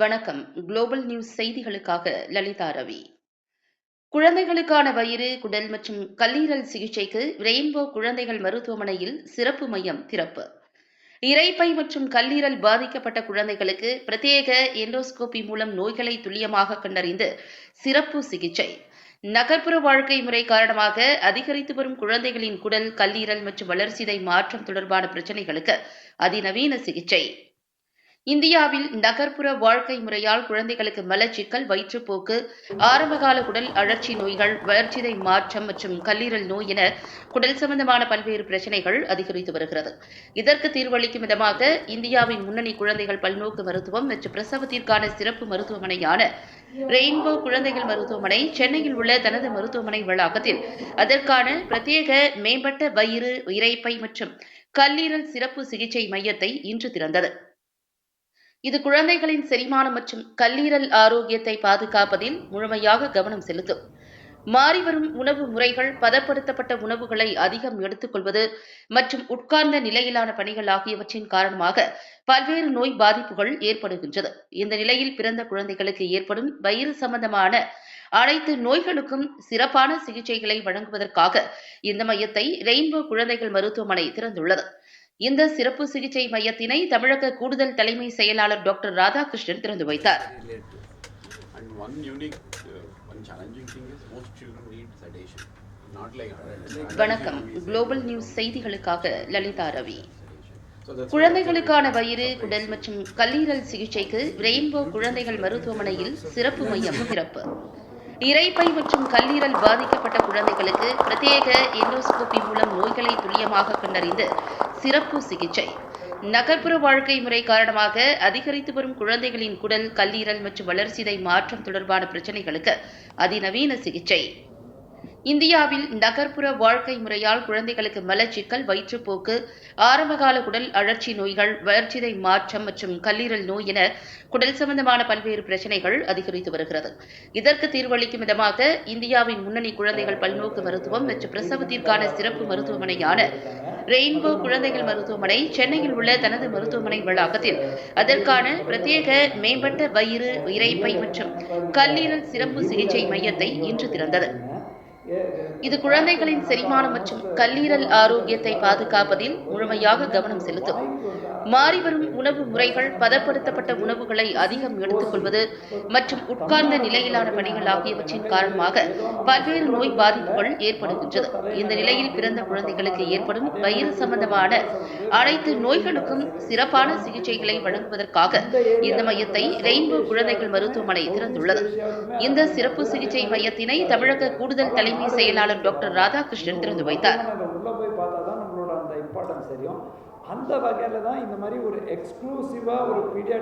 வணக்கம். Global news செய்திகளுக்காக லலிதா ரவி. குழந்தைகளுக்கான வயிறு குடல் மற்றும் கல்லீரல் சிகிச்சைக்கு ரெயின்போ குழந்தைகள் மருத்துவமனையில் சிறப்பு மையம் திறப்பு. இறைப்பை மற்றும் கல்லீரல் பாதிக்கப்பட்ட குழந்தைகளுக்கு பிரத்யேக எண்டோஸ்கோபி மூலம் நோய்களை துல்லியமாக கண்டறிந்து சிறப்பு சிகிச்சை. நகர்ப்புற வாழ்க்கை முறை காரணமாக அதிகரித்து வரும் குழந்தைகளின் குடல் கல்லீரல் மற்றும் வளர்சிதை மாற்றம் தொடர்பான பிரச்சினைகளுக்கு அதிநவீன சிகிச்சை. இந்தியாவில் நகர்ப்புற வாழ்க்கை முறையால் குழந்தைகளுக்கு மலச்சிக்கல் வயிற்றுப்போக்கு ஆரம்பகால உடல் அழற்சி நோய்கள் வளர்ச்சிதை மாற்றம் மற்றும் கல்லீரல் நோய் என குடல் சம்பந்தமான பல்வேறு பிரச்சினைகள் அதிகரித்து வருகிறது. இதற்கு தீர்வளிக்கும் விதமாக இந்தியாவின் முன்னணி குழந்தைகள் பல்நோக்கு மருத்துவம் மற்றும் பிரசவத்திற்கான சிறப்பு மருத்துவமனையான ரெயின்போ குழந்தைகள் மருத்துவமனை சென்னையில் உள்ள தனது மருத்துவமனை வளாகத்தில் அதற்கான பிரத்யேக மேம்பட்ட வயிறு இரைப்பை மற்றும் கல்லீரல் சிறப்பு சிகிச்சை மையத்தை இன்று திறந்தது. இது குழந்தைகளின் செரிமானம் மற்றும் கல்லீரல் ஆரோக்கியத்தை பாதுகாப்பதில் முழுமையாக கவனம் செலுத்தும். மாறிவரும் உணவு முறைகள் பதப்படுத்தப்பட்ட உணவுகளை அதிகம் எடுத்துக்கொள்வது மற்றும் உட்கார்ந்த நிலையிலான பணிகள் ஆகியவற்றின் காரணமாக பல்வேறு நோய் பாதிப்புகள் ஏற்படுகின்றது. இந்த நிலையில் பிறந்த குழந்தைகளுக்கு ஏற்படும் வயிறு சம்பந்தமான அனைத்து நோய்களுக்கும் சிறப்பான சிகிச்சைகளை வழங்குவதற்காக இந்த மையத்தை ரெயின்போ குழந்தைகள் மருத்துவமனை திறந்துள்ளது. இந்த சிறப்பு சிகிச்சை மையத்தினை தமிழக கூடுதல் தலைமை செயலாளர் டாக்டர் ராதாகிருஷ்ணன் திறந்து வைத்தார். Uh. வணக்கம். குளோபல் நியூஸ் செய்திகளுக்காக லலிதா ரவி. குழந்தைகளுக்கான வயிறு குடல் மற்றும் கல்லீரல் சிகிச்சைக்கு ரெயின்போ குழந்தைகள் மருத்துவமனையில் சிறப்பு மையம் திறப்பு. இரைப்பை மற்றும் கல்லீரல் பாதிக்கப்பட்ட குழந்தைகளுக்கு பிரத்யேக எண்டோஸ்கோபி மூலம் நோய்களை துல்லியமாக கண்டறிந்து சிறப்பு சிகிச்சை. நகர்ப்புற வாழ்க்கை முறை காரணமாக அதிகரித்து வரும் குழந்தைகளின் குடல் கல்லீரல் மற்றும் வளர்சிதை மாற்றம் தொடர்பான பிரச்சினைகளுக்கு அதிநவீன சிகிச்சை. இந்தியாவில் நகர்ப்புற வாழ்க்கை முறையால் குழந்தைகளுக்கு மலச்சிக்கல் வயிற்றுப்போக்கு ஆரம்பகால உடல் அழற்சி நோய்கள் வளர்ச்சிதை மாற்றம் மற்றும் கல்லீரல் நோய் என குடல் சம்பந்தமான பல்வேறு பிரச்சனைகள் அதிகரித்து வருகிறது. இதற்கு தீர்வளிக்கும் விதமாக இந்தியாவின் முன்னணி குழந்தைகள் பல்நோக்கு மருத்துவம் மற்றும் பிரசவத்திற்கான சிறப்பு மருத்துவமனையான ரெயின்போ குழந்தைகள் மருத்துவமனை சென்னையில் உள்ள தனது மருத்துவமனை வளாகத்தில். அதற்கான பிரத்யேக மேம்பட்ட வயிறு இறைப்பை மற்றும் கல்லீரல் சிறப்பு சிகிச்சை மையத்தை இன்று திறந்தது. இது குழந்தைகளின் செரிமானம் மற்றும் கல்லீரல் ஆரோக்கியத்தை பாதுகாப்பதில் முழுமையாக கவனம் செலுத்தும். மாறிவரும் உணவு முறைகள் பதப்படுத்தப்பட்ட உணவுகளை அதிகம் எடுத்துக்கொள்வது மற்றும் உட்கார்ந்த நிலையிலான பணிகள் ஆகியவற்றின் காரணமாக பல்வேறு நோய் பாதிப்புகள் ஏற்படுகின்றது. இந்த நிலையில் பிறந்த குழந்தைகளுக்கு ஏற்படும் வயிறு சம்பந்தமான அனைத்து நோய்களுக்கும் சிறப்பான சிகிச்சைகளை வழங்குவதற்காக இந்த மையத்தை ரெயின்போ குழந்தைகள் மருத்துவமனை திறந்துள்ளது. இந்த சிறப்பு சிகிச்சை மையத்தினை தமிழக கூடுதல் தலைமை செயலாளர் டாக்டர் ராதாகிருஷ்ணன் திறந்து வைத்தார். அதை உள்ளே போய் பார்த்தா தான் நம்மளோட அந்த இம்பார்ட்டன்ஸ் தெரியும். அந்த வகையில் தான் இந்த மாதிரி ஒரு எக்ஸ்க்ளூசிவாக ஒரு பீடியா